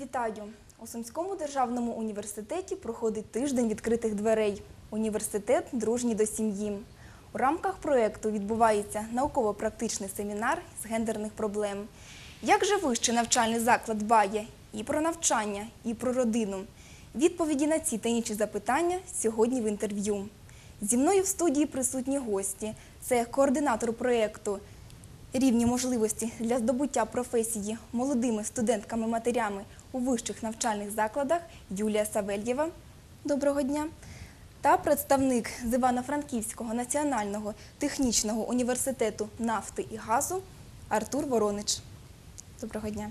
Вітаю! У Сумському державному університеті проходить тиждень відкритих дверей. Університет дружній до сім'ї. У рамках проєкту відбувається науково-практичний семінар з гендерних проблем. Як же вищий навчальний заклад дбає і про навчання, і про родину? Відповіді на ці та інші запитання сьогодні в інтерв'ю. Зі мною в студії присутні гості. Це координатор проєкту рівні можливості для здобуття професії молодими студентками-матерями у вищих навчальних закладах Юлія Савельєва. Доброго дня. Та представник з Івано-Франківського національного технічного університету нафти і газу Артур Воронич. Доброго дня.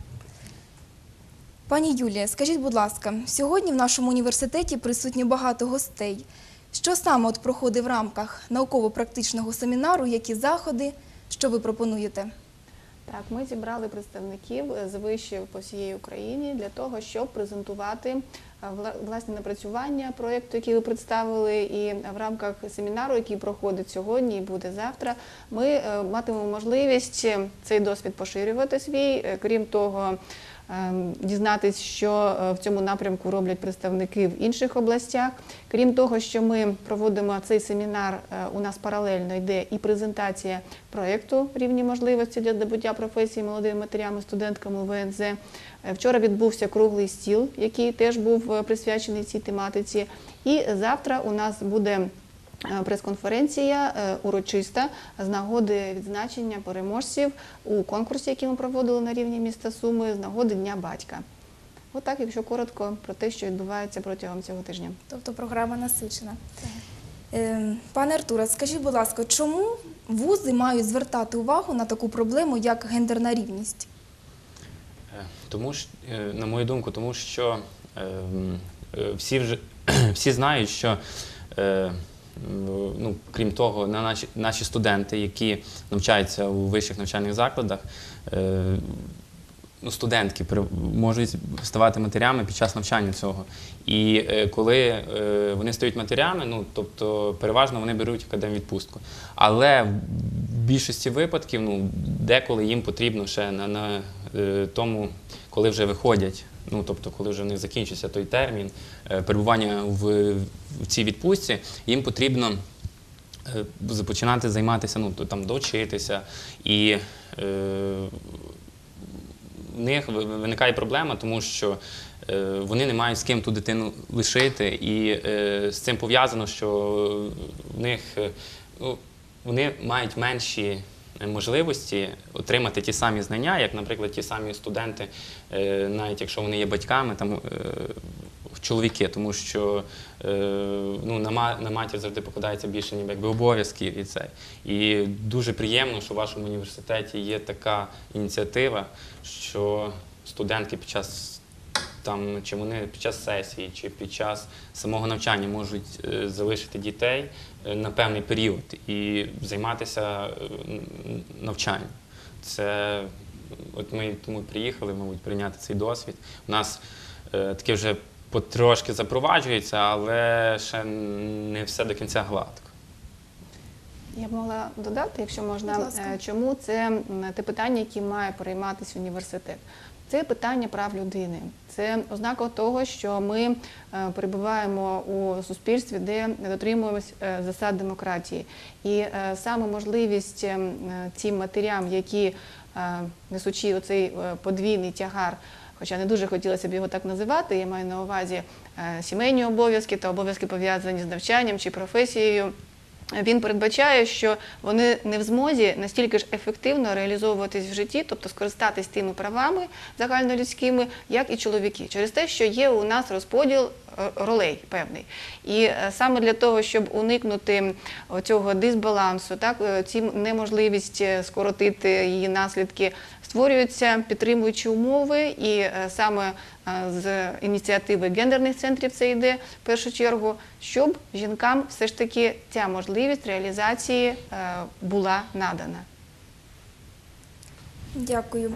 Пані Юлія, скажіть, будь ласка, сьогодні в нашому університеті присутні багато гостей. Що саме от проходить в рамках науково-практичного семінару, які заходи, що ви пропонуєте? Так, ми зібрали представників з вишів по всієї Україні для того, щоб презентувати е, власне напрацювання проєкту, який ви представили, і в рамках семінару, який проходить сьогодні і буде завтра, ми е, матимемо можливість е, цей досвід поширювати свій. Е, Крім того, дізнатись, що е, в цьому напрямку роблять представники в інших областях. Крім того, що ми проводимо цей семінар, е, у нас паралельно йде і презентація проєкту рівні можливості для здобуття професії молодими матерями, студентками УВНЗ. Е, Вчора відбувся круглий стіл, який теж був присвячений цій тематиці. І завтра у нас буде прес-конференція е, урочиста з нагоди відзначення переможців у конкурсі, який ми проводили на рівні міста Суми, з нагоди Дня батька. Отак, якщо коротко про те, що відбувається протягом цього тижня. Тобто програма насичена. Е, Пане Артуре, скажіть, будь ласка, чому вузи мають звертати увагу на таку проблему, як гендерна рівність? Е, Тому ж, е, на мою думку, тому що е, м, е, всі вже всі знають, що е, ну, крім того, на наші, наші студенти, які навчаються у вищих навчальних закладах, е, ну, студентки при- можуть ставати матерями під час навчання цього. І е, коли е, вони стають матерями, ну тобто переважно вони беруть академвідпустку. Але в більшості випадків, ну деколи їм потрібно ще на, на тому, коли вже виходять. Ну, тобто, коли вже них закінчиться той термін е, перебування в, в цій відпустці, їм потрібно е, починати займатися, ну там довчитися. І е, в них виникає проблема, тому що е, вони не мають з ким ту дитину лишити, і з цим пов'язано, що в них ну, вони мають менші можливості отримати ті самі знання, як, наприклад, ті самі студенти, е, навіть якщо вони є батьками, там е, чоловіки, тому що е, ну, на, матір завжди покладається більше ніби якби обов'язків і це. І дуже приємно, що в вашому університеті є така ініціатива, що студентки під час там, чи вони під час сесії, чи під час самого навчання можуть е, залишити дітей е, на певний період і займатися е, навчанням. Це от ми тому приїхали, мабуть, прийняти цей досвід. У нас е, таке вже потрошки запроваджується, але ще не все до кінця гладко. Я б могла додати, якщо можна, чому це те питання, яке має перейматися університет. Це питання прав людини. Це ознака того, що ми е, перебуваємо у суспільстві, де дотримуємось е, засад демократії. І е, саме можливість е, е, цим матерям, які несучи оцей подвійний тягар, хоча не дуже хотілося б його так називати, я маю на увазі сімейні обов'язки та обов'язки пов'язані з навчанням чи професією. Він передбачає, що вони не в змозі настільки ж ефективно реалізовуватись в житті, тобто скористатись тими правами загальнолюдськими, як і чоловіки, через те, що є у нас розподіл е, ролей певний. І е, саме для того, щоб уникнути цього дисбалансу, так е, ці неможливість скоротити її наслідки, створюються підтримуючі умови, і саме з ініціативи гендерних центрів це йде в першу чергу, щоб жінкам все ж таки ця можливість реалізації е, була надана. Дякую.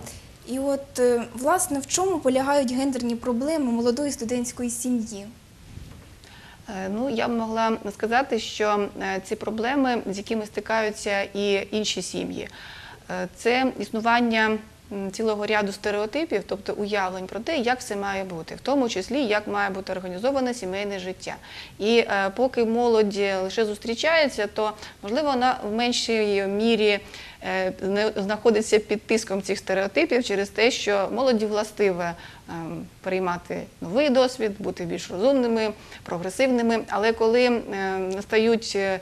І от, е, власне, в чому полягають гендерні проблеми молодої студентської сім'ї? Е, Ну, я б могла сказати, що ці проблеми, з якими стикаються і інші сім'ї, це існування цілого ряду стереотипів, тобто уявлень про те, як все має бути, в тому числі як має бути організоване сімейне життя. І е, поки молодь лише зустрічається, то можливо вона в меншій мірі е, знаходиться під тиском цих стереотипів через те, що молоді властиве ем, приймати новий досвід, бути більш розумними, прогресивними. Але коли е, настають е,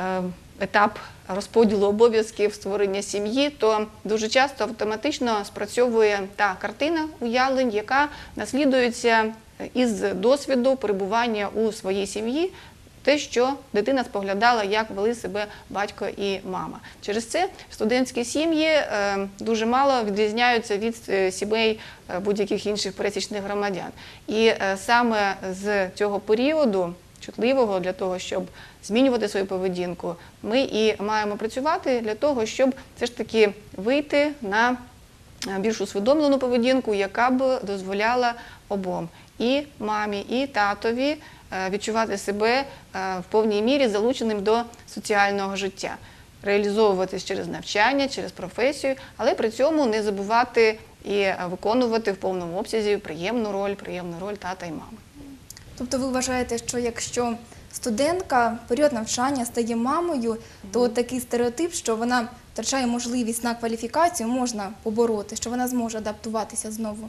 е, етап розподілу обов'язків створення сім'ї, то дуже часто автоматично спрацьовує та картина уявлень, яка наслідується із досвіду перебування у своїй сім'ї. Те, що дитина споглядала, як вели себе батько і мама. Через це студентські сім'ї е, дуже мало відрізняються від е, сімей е, будь-яких інших пересічних громадян. І саме з цього періоду чутливого для того, щоб змінювати свою поведінку, ми і маємо працювати для того, щоб все ж таки вийти на е, більш усвідомлену поведінку, яка б дозволяла обом і мамі, і татові е, відчувати себе е, в повній мірі залученим до соціального життя, реалізовуватись через навчання, через професію, але при цьому не забувати і виконувати в повному обсязі приємну роль, приємну роль тата і мами. Тобто ви вважаєте, що якщо студентка період навчання стає мамою, то такий стереотип, що вона втрачає можливість на кваліфікацію, можна побороти, що вона зможе адаптуватися знову.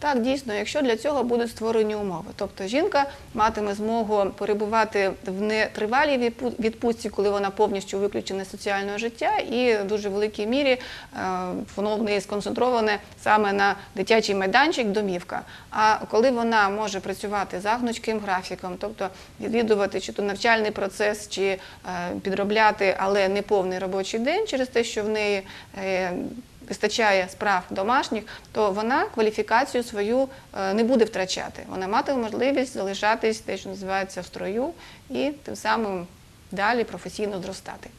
Так, дійсно, якщо для цього будуть створені умови. Тобто жінка матиме змогу перебувати в нетривалій відпу- відпустці, коли вона повністю виключена з соціального життя, і в дуже великій мірі е, воно в неї сконцентроване саме на дитячий майданчик, домівка. А коли вона може працювати за гнучким графіком, тобто відвідувати чи то навчальний процес, чи е, підробляти, але не повний робочий день через те, що в неї е, вистачає справ домашніх, то вона кваліфікацію свою е, не буде втрачати. Вона матиме можливість залишатись те, що називається в строю, і тим самим далі професійно зростати.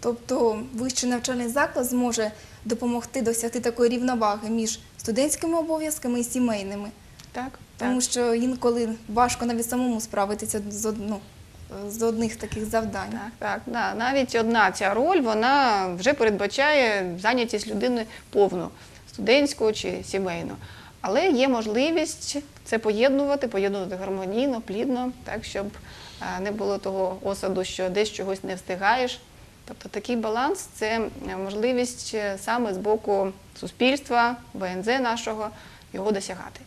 Тобто вищий навчальний заклад зможе допомогти досягти такої рівноваги між студентськими обов'язками і сімейними. Так, Тому що інколи важко навіть самому справитися з, од- ну, з одних таких завдань. Так, так, да. навіть одна ця роль вона вже передбачає зайнятість людини повну, студентську чи сімейну. Але є можливість це поєднувати, поєднувати гармонійно, плідно, так, щоб е, не було того осаду, що десь чогось не встигаєш. Тобто такий баланс це е, можливість е, саме з боку суспільства, ВНЗ нашого його досягати.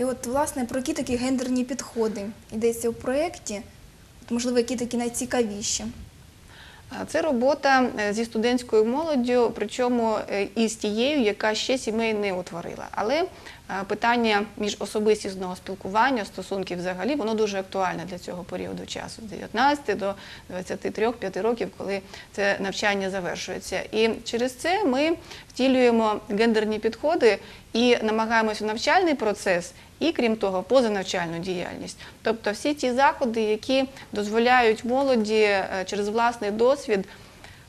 І от, власне, про які такі гендерні підходи йдеться у проєкті, можливо, які такі найцікавіші. Це робота е, зі студентською молоддю, причому із і з тією, яка ще сімей не утворила. Але е, питання міжособистісного спілкування, стосунків взагалі, воно дуже актуальне для цього періоду часу, з 19 до 23-5 років, коли це навчання завершується. І через це ми втілюємо гендерні підходи і намагаємося навчальний процес і, крім того, позанавчальну діяльність. Тобто всі ті заходи, які дозволяють молоді е, через власний досвід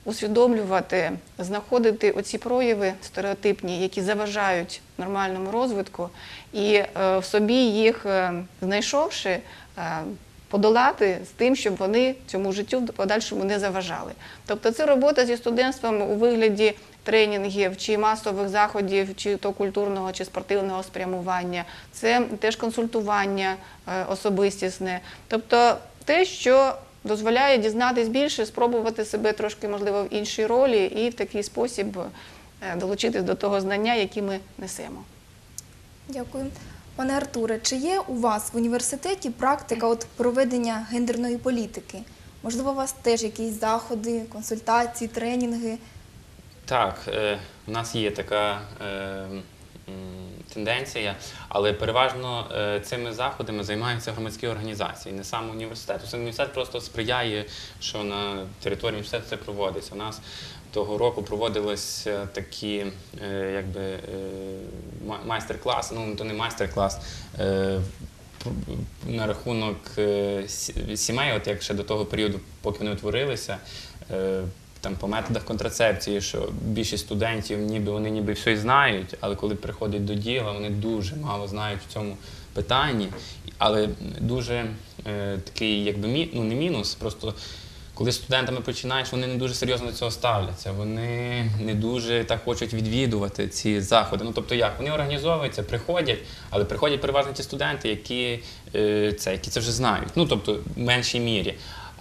усвідомлювати, знаходити оці прояви стереотипні, які заважають нормальному розвитку, і е, в собі їх е, знайшовши. е, Подолати з тим, щоб вони цьому життю в подальшому не заважали. Тобто це робота зі студентством у вигляді тренінгів чи масових заходів, чи то культурного, чи спортивного спрямування, це теж консультування особистісне. Тобто те, що дозволяє дізнатись більше, спробувати себе трошки, можливо, в іншій ролі і в такий спосіб е, долучитись до того знання, яке ми несемо. Дякую. Пане Артуре, чи є у вас в університеті практика от проведення гендерної політики? Можливо, у вас теж якісь заходи, консультації, тренінги? Так, е, у нас є така е, тенденція, але переважно е, цими заходами займаються громадські організації, не сам університет. Усе Університет просто сприяє, що на території університету це проводиться. У нас того року проводились е, такі е, якби, майстер-класи, ну то не майстер-клас. На рахунок сімей, от як ще до того періоду, поки вони утворилися, там по методах контрацепції, що більшість студентів ніби вони ніби все й знають, але коли приходять до діла, вони дуже мало знають в цьому питанні. Але дуже е, такий, якби мі, ну не мінус, просто коли з студентами починаєш, вони не дуже серйозно до цього ставляться. Вони не дуже так хочуть відвідувати ці заходи. Ну тобто як вони організовуються, приходять, але приходять переважно ті студенти, які е, це, які це вже знають. Ну тобто в меншій мірі.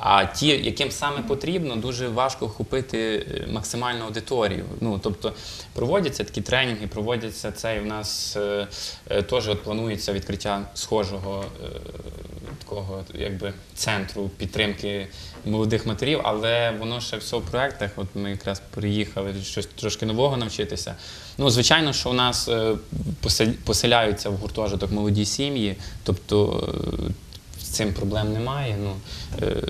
А ті, яким саме потрібно, дуже важко охопити е, максимальну аудиторію. Ну тобто проводяться такі тренінги, проводяться це, і в нас е, е, теж от планується відкриття схожого е, такого якби центру підтримки молодих матерів, але воно ще все в проектах. От ми якраз приїхали щось трошки нового навчитися. Ну, звичайно, що у нас е, поселяються в гуртожиток молоді сім'ї, тобто е, цим проблем немає. Ну, е,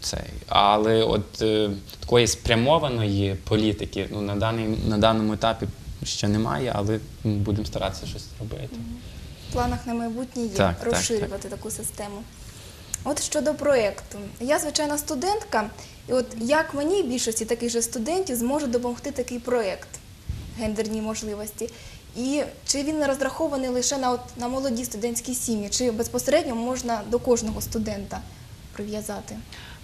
цей. Але от е, такої спрямованої політики ну, на, даний, на даному етапі ще немає, але будемо старатися щось робити. В планах на майбутнє є Так, так, розширювати таку систему. От щодо проєкту. Я, звичайна студентка, і от як мені більшості таких же студентів зможе допомогти такий проєкт гендерні можливості. І чи він розрахований лише на, от, на молоді студентські сім'ї, чи безпосередньо можна до кожного студента прив'язати?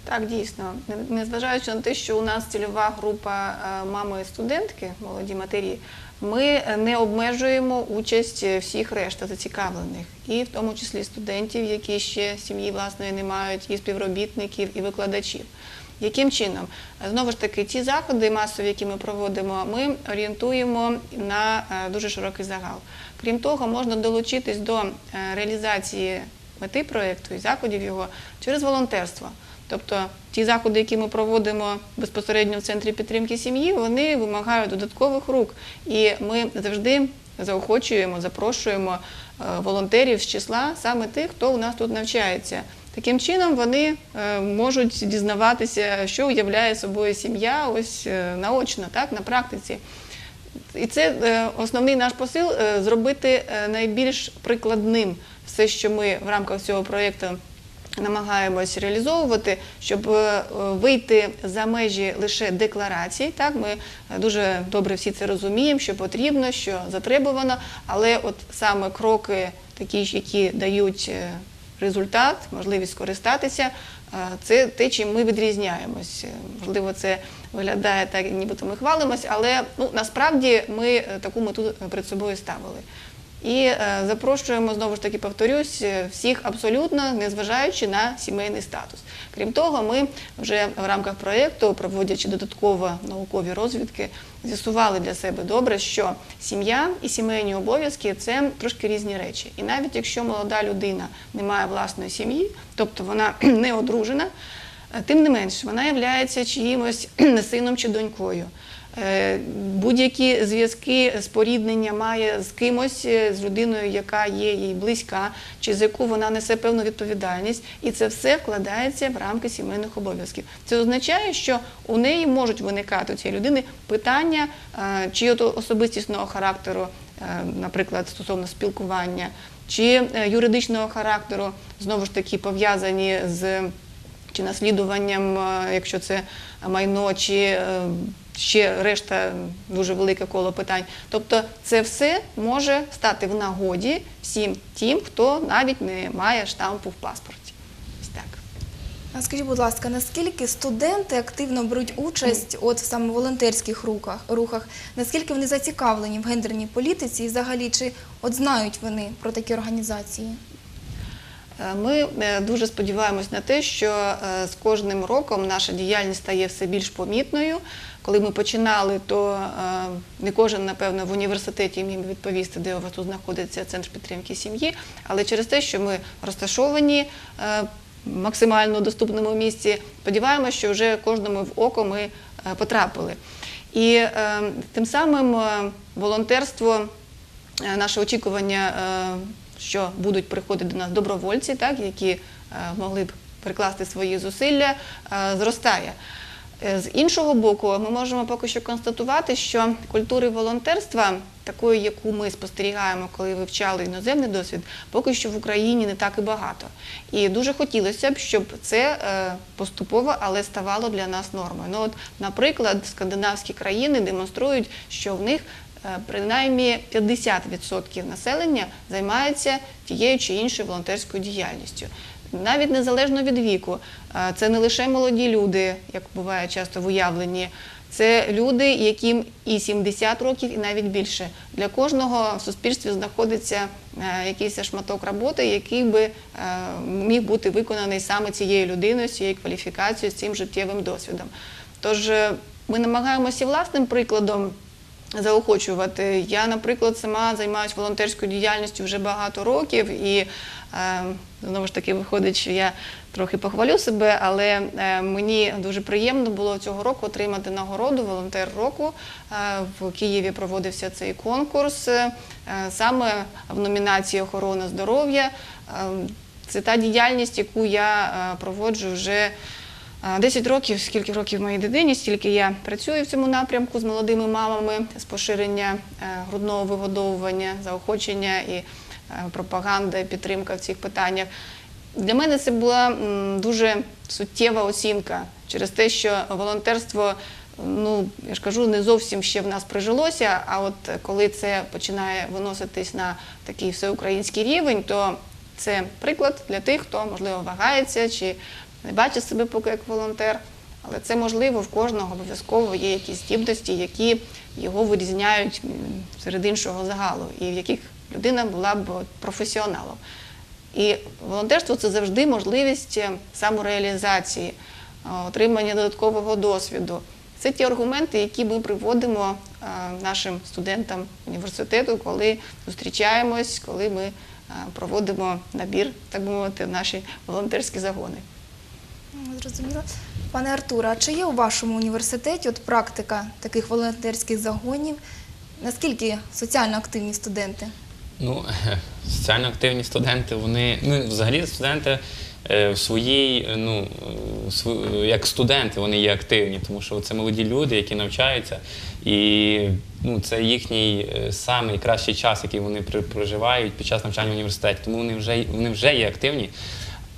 Так, дійсно. Не- Незважаючи на те, що у нас цільова група е, мами студентки, молоді матері, ми не обмежуємо участь всіх решта зацікавлених, і в тому числі студентів, які ще сім'ї власної не мають, і співробітників, і викладачів. Яким чином? Знову ж таки, ті заходи масові, які ми проводимо, ми орієнтуємо на е, дуже широкий загал. Крім того, можна долучитись до е, реалізації мети проєкту і заходів його через волонтерство. Тобто ті заходи, які ми проводимо безпосередньо в центрі підтримки сім'ї, вони вимагають додаткових рук. І ми завжди заохочуємо, запрошуємо е, волонтерів з числа саме тих, хто у нас тут навчається. Таким чином вони е, можуть дізнаватися, що уявляє собою сім'я, ось е, наочно, так, на практиці. І це е, основний наш посил зробити найбільш прикладним все, що ми в рамках цього проєкту намагаємось реалізовувати, щоб вийти за межі лише декларацій. Так, ми дуже добре всі це розуміємо, що потрібно, що затребувано, але от саме кроки, такі, ж, які дають результат, можливість скористатися. е, Це те, чим ми відрізняємось. Е, Можливо, це виглядає так, нібито ми хвалимось, але ну, насправді ми е, таку мету перед собою ставили. І е, запрошуємо знову ж таки, повторюсь, е, всіх абсолютно, незважаючи на сімейний статус. Крім того, ми вже в рамках проєкту, проводячи додатково наукові розвідки, з'ясували для себе добре, що сім'я і сімейні обов'язки це трошки різні речі. І навіть якщо молода людина не має власної сім'ї, тобто вона не одружена, е, тим не менш вона є чиїмось сином чи донькою. Е, Будь-які зв'язки споріднення має з кимось, е, з людиною, яка є їй близька, чи з яку вона несе певну відповідальність, і це все вкладається в рамки сімейних обов'язків. Це означає, що у неї можуть виникати у цієї людини питання е, чи особистісного характеру, наприклад, стосовно спілкування, чи юридичного характеру, знову ж таки пов'язані з чи наслідуванням, е, якщо це майно, чи е, ще решта дуже велике коло питань. Тобто це все може стати в нагоді всім тим, хто навіть не має штампу в паспорті. Ось так. А скажіть, будь ласка, наскільки студенти активно беруть участь от в саме волонтерських рухах, рухах? Наскільки вони зацікавлені в гендерній політиці і взагалі чи от знають вони про такі організації? Е, Ми е, дуже сподіваємось на те, що е, з кожним роком наша діяльність стає все більш помітною. Коли ми починали, то не кожен, напевно, в університеті міг відповісти, де у вас тут знаходиться центр підтримки сім'ї, але через те, що ми розташовані в максимально доступному місці, сподіваємося, що вже кожному в око ми потрапили. І тим самим волонтерство наше очікування, що будуть приходити до нас добровольці, так, які е, могли б прикласти свої зусилля, е, зростає. Е, З іншого боку, ми можемо поки що констатувати, що культури волонтерства, такої, яку ми спостерігаємо, коли вивчали іноземний досвід, поки що в Україні не так і багато. І дуже хотілося б, щоб це поступово, але ставало для нас нормою. Ну, от, наприклад, скандинавські країни демонструють, що в них принаймні 50% населення займається тією чи іншою волонтерською діяльністю. навіть незалежно від віку. Е, Це не лише молоді люди, як буває часто в уявленні. Це люди, яким і 70 років, і навіть більше. Для кожного в суспільстві знаходиться е, якийсь шматок роботи, який би е, міг бути виконаний саме цією людиною, цією кваліфікацією, з цим життєвим досвідом. Тож е, ми намагаємося власним прикладом заохочувати. Я, наприклад, сама займаюся волонтерською діяльністю вже багато років, і е, знову ж таки виходить, що я трохи похвалю себе, але е, мені дуже приємно було цього року отримати нагороду волонтер року. Е, в Києві проводився цей конкурс саме в номінації охорона здоров'я. Це та діяльність, яку я проводжу вже. А, 10 років, скільки років моїй дитині, стільки я працюю в цьому напрямку з молодими мамами з поширення е, грудного вигодовування, заохочення і е, пропаганда, підтримка в цих питаннях. Для мене це була дуже суттєва оцінка через те, що волонтерство, ну я ж кажу, не зовсім ще в нас прижилося. А от коли це починає виноситись на такий всеукраїнський рівень, то це приклад для тих, хто можливо вагається чи не бачить себе поки як волонтер. Але це можливо в кожного обов'язково є якісь здібності, які його вирізняють серед іншого загалу, і в яких людина була б професіоналом. І волонтерство це завжди можливість е, самореалізації, е, отримання додаткового досвіду. Це ті аргументи, які ми приводимо е, нашим студентам університету, коли зустрічаємось, коли ми проводимо набір, так би мовити, в наші волонтерські загони. Ну, Зрозуміло. Пане Артуре, а чи є у вашому університеті от практика таких волонтерських загонів? Наскільки соціально активні студенти? Ну, соціально активні студенти, вони, ну, взагалі студенти е, в своїй, ну, як студенти, вони є активні, тому що це молоді люди, які навчаються, і ну, це їхній е, самий кращий час, який вони проживають під час навчання в університеті, тому вони вже, вони вже є активні.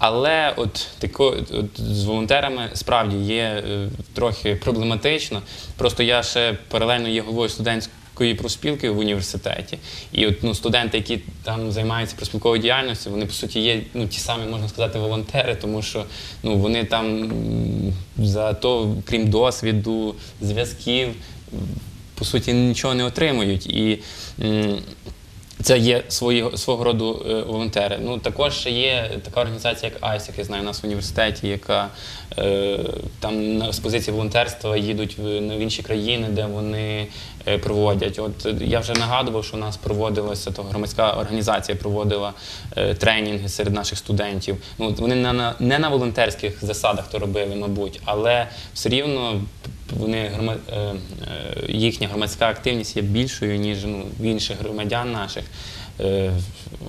Але от тако, от з волонтерами справді є е, трохи проблематично. Просто я ще паралельно є головою студентської профспілки в університеті. І от ну, студенти, які там займаються проспілковою діяльністю, вони по суті є ну, ті самі, можна сказати, волонтери, тому що ну, вони там за то, крім досвіду, зв'язків, по суті, нічого не отримують. І це є свої, свого роду е, волонтери. Ну, також ще є така організація, як ICE, я знаю, у нас в університеті, яка е, там з позиції волонтерства їдуть в, в інші країни, де вони проводять. От е, я вже нагадував, що у нас проводилася то громадська організація проводила е, тренінги серед наших студентів. Ну, вони на, не на волонтерських засадах то робили, мабуть, але все рівно вони е, е, їхня громадська активність є більшою, ніж ну, в інших громадян наших. Е,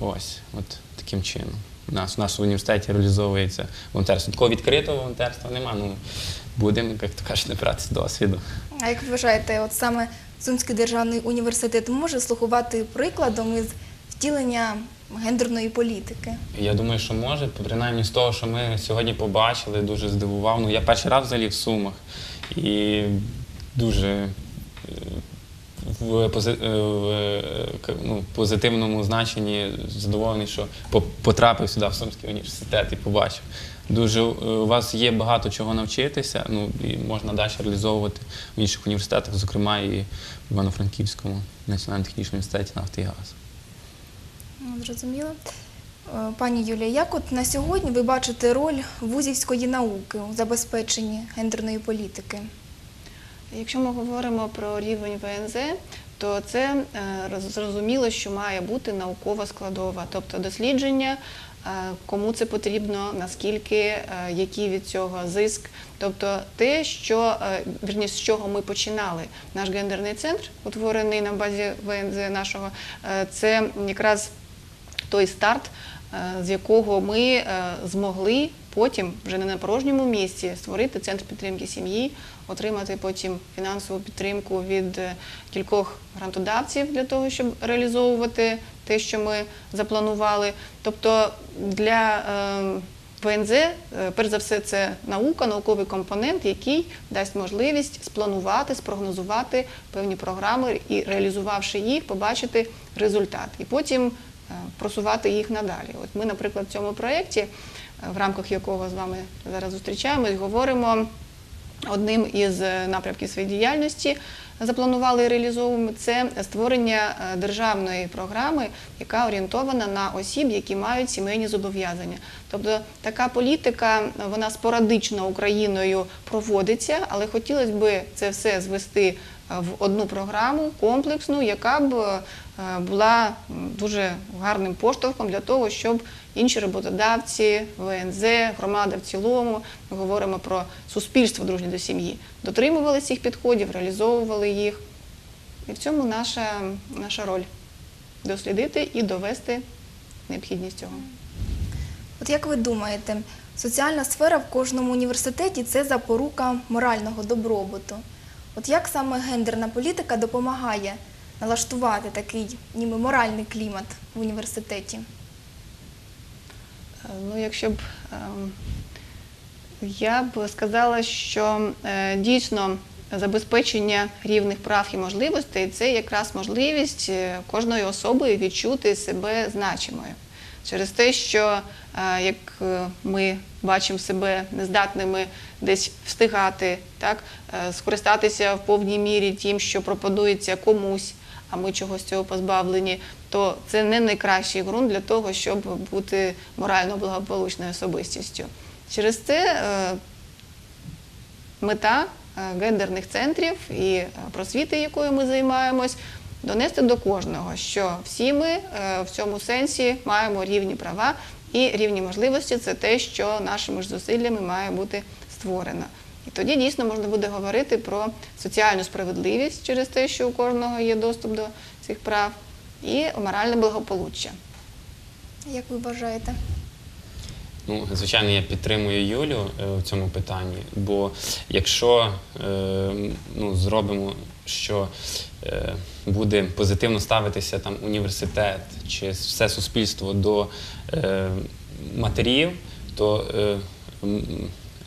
Ось, от таким чином. У нас, у нас в університеті реалізовується волонтерство. Такого відкритого волонтерства нема. Ну, будемо, як то кажуть, набиратися досвіду. А як ви вважаєте, от саме Сумський державний університет може слугувати прикладом із втілення гендерної політики? Я думаю, що може, принаймні з того, що ми сьогодні побачили, дуже здивував. Ну, я перший раз взагалі в Сумах і дуже е, в, е, е, ну, позитивному значенні задоволений, що по- потрапив сюди в Сумський університет і побачив. Дуже е, у вас є багато чого навчитися, ну і можна далі реалізовувати в інших університетах, зокрема і в Івано-Франківському національному технічному університеті нафти і газу. Ну, Зрозуміло. Е, Пані Юлія, як от на сьогодні ви бачите роль вузівської науки у забезпеченні гендерної політики? Якщо ми говоримо про рівень ВНЗ, то це е, зрозуміло, що має бути наукова складова, тобто дослідження, кому це потрібно, наскільки, е, який від цього зиск. Тобто те, що вірні вірніше, з чого ми починали. Наш гендерний центр, утворений на базі ВНЗ нашого, е, це якраз той старт, е, з якого ми е, змогли потім вже не на порожньому місці створити центр підтримки сім'ї, отримати потім фінансову підтримку від е, кількох грантодавців для того, щоб реалізовувати те, що ми запланували. Тобто для е, ВНЗ, е, перш за все, це наука, науковий компонент, який дасть можливість спланувати, спрогнозувати певні програми і, реалізувавши їх, побачити результат. І потім е, просувати їх надалі. От ми, наприклад, в цьому проєкті в рамках якого з вами зараз зустрічаємось, говоримо. Одним із е, напрямків своєї діяльності запланували і реалізовуємо це створення е, державної програми, яка орієнтована на осіб, які мають сімейні зобов'язання. Тобто така політика вона спорадично Україною проводиться, але хотілося б це все звести е, в одну програму комплексну, яка б була дуже гарним поштовхом для того, щоб інші роботодавці, ВНЗ, громада в цілому, ми говоримо про суспільство дружнє до сім'ї, дотримували цих підходів, реалізовували їх. І в цьому наша, наша роль дослідити і довести необхідність цього. От як ви думаєте, соціальна сфера в кожному університеті це запорука морального добробуту. От як саме гендерна політика допомагає налаштувати такий ніби моральний клімат в університеті? Ну, якщо б ем, я б сказала, що е, дійсно забезпечення рівних прав і можливостей це якраз можливість е, кожної особи відчути себе значимою. Через те, що е, як ми бачимо себе нездатними десь встигати, так, скористатися в повній мірі тим, що пропонується комусь, а ми чогось цього позбавлені, то це не найкращий ґрунт для того, щоб бути морально благополучною особистістю. Через це е, мета е, гендерних центрів і е, просвіти, якою ми займаємось, донести до кожного, що всі ми в цьому сенсі маємо рівні права і рівні можливості. Це те, що нашими ж зусиллями має бути створено. І тоді дійсно можна буде говорити про соціальну справедливість через те, що у кожного є доступ до цих прав, і моральне благополуччя. Як ви вважаєте? Ну, звичайно, я підтримую Юлю е, у цьому питанні, бо якщо е, ну, зробимо, що е, буде позитивно ставитися там університет чи все суспільство до матерів, то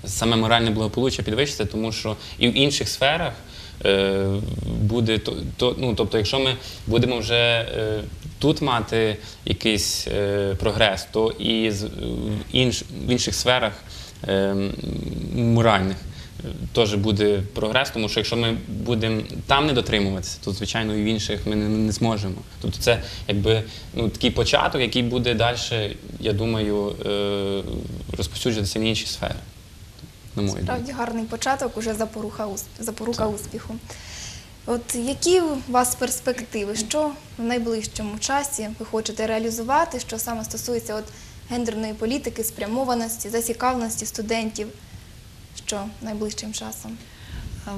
саме моральне благополуччя підвищиться, тому що і в інших сферах е, буде то, то, ну, тобто, якщо ми будемо вже е, тут мати якийсь е, прогрес, то і з, інш, в інших сферах е, моральних е, теж буде прогрес, тому що якщо ми будемо там не дотримуватися, то звичайно і в інших ми не, не зможемо. Тобто це якби ну, такий початок, який буде далі, я думаю, е, розповсюджуватися в інші сфери. На мою думку. Гарний початок, уже запорука, усп- запорука успіху. От які у вас перспективи? Що в найближчому часі ви хочете реалізувати, що саме стосується от гендерної політики, спрямованості, зацікавленості студентів? Що найближчим часом?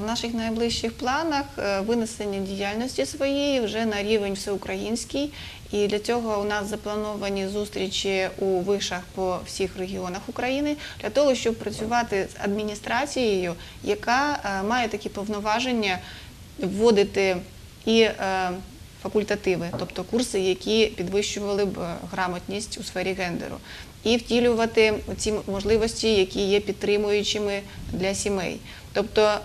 В наших найближчих планах е, винесення діяльності своєї вже на рівень всеукраїнський. І для цього у нас заплановані зустрічі у вишах по всіх регіонах України для того, щоб працювати з адміністрацією, яка е, має такі повноваження вводити і е, факультативи, тобто курси, які підвищували б е, грамотність у сфері гендеру, і втілювати ці можливості, які є підтримуючими для сімей. Тобто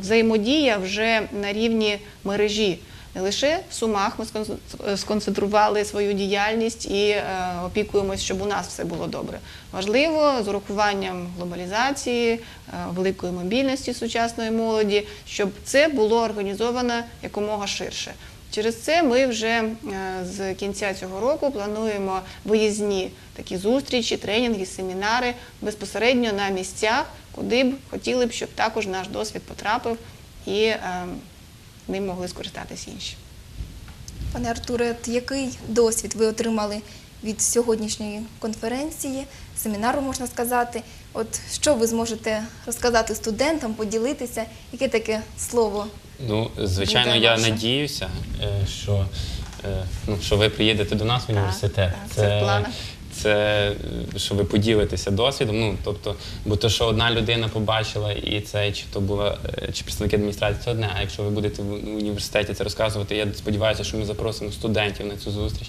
взаємодія вже на рівні мережі. Не лише в Сумах ми скон- сконцентрували свою діяльність і е, опікуємось, щоб у нас все було добре. Важливо з урахуванням глобалізації, е, великої мобільності сучасної молоді, щоб це було організовано якомога ширше. Через це ми вже е, з кінця цього року плануємо виїзні такі зустрічі, тренінги, семінари безпосередньо на місцях, куди б хотіли б, щоб також наш досвід потрапив і е, ним могли скористатись інші. Пане Артуре, який досвід ви отримали від сьогоднішньої конференції, семінару, можна сказати? От що ви зможете розказати студентам, поділитися? Яке таке слово? Ну, звичайно, Буде я ваше. надіюся, е, що, е, ну, що ви приїдете до нас в університет. так, це в планах. Це, е, що ви поділитеся досвідом. Ну, тобто, бо то, що одна людина побачила, і це чи то була е, чи представники адміністрації, це одне. А якщо ви будете в університеті це розказувати, я сподіваюся, що ми запросимо студентів на цю зустріч.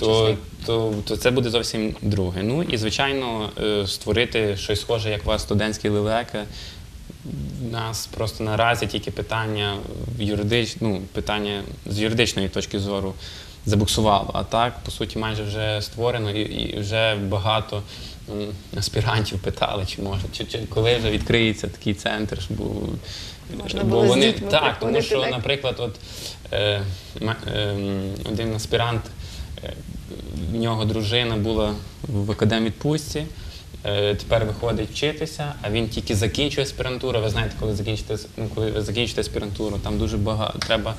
То, то, то це буде зовсім друге. Ну і звичайно, е, створити щось схоже, як у вас студентські лелека. У нас просто наразі тільки питання в юридич... ну, питання з юридичної точки зору забуксувало. А так, по суті, майже вже створено і, і вже багато м, аспірантів питали, чи може, чи, чи коли вже відкриється такий центр, щоб Можна бо було з вони дітьми так, тому приходити, що, так? наприклад, от е, м- ем, один аспірант, е, в нього дружина була в академвідпустці, е, тепер виходить вчитися, а він тільки закінчує аспірантуру. Ви знаєте, коли закінчите, ну, коли ви закінчите аспірантуру, там дуже багато треба е,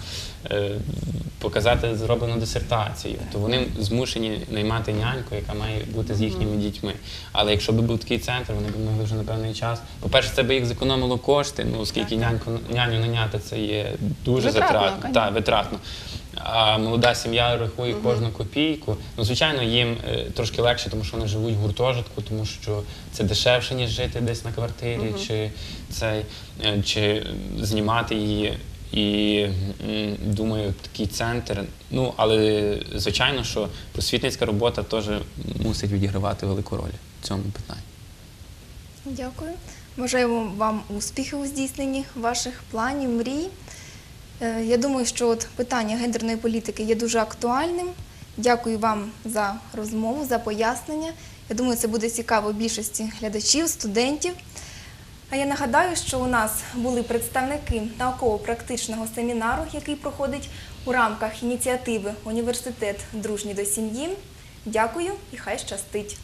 показати зроблену дисертацію. То вони змушені наймати няньку, яка має бути з їхніми дітьми. Але якщо б був такий центр, вони б могли вже на певний час. По-перше, це би їх зекономило кошти. Ну оскільки няньку няню наняти це є дуже Витратно, затратно. Так, витратно. А молода сім'я рахує кожну копійку. Ну, звичайно, їм е, трошки легше, тому що вони живуть в гуртожитку, тому що це дешевше, ніж жити десь на квартирі, чи, цей, е, чи знімати її. І думаю, такий центр. Ну, але звичайно, що просвітницька робота теж мусить відігравати велику роль в цьому питанні. Дякую. Бажаю вам успіхів у здійсненні ваших планів, мрій. Е, Я думаю, що от питання гендерної політики є дуже актуальним. Дякую вам за розмову, за пояснення. Я думаю, це буде цікаво більшості глядачів, студентів. А я нагадаю, що у нас були представники науково-практичного семінару, який проходить у рамках ініціативи Університет дружній до сім'ї. Дякую і хай щастить!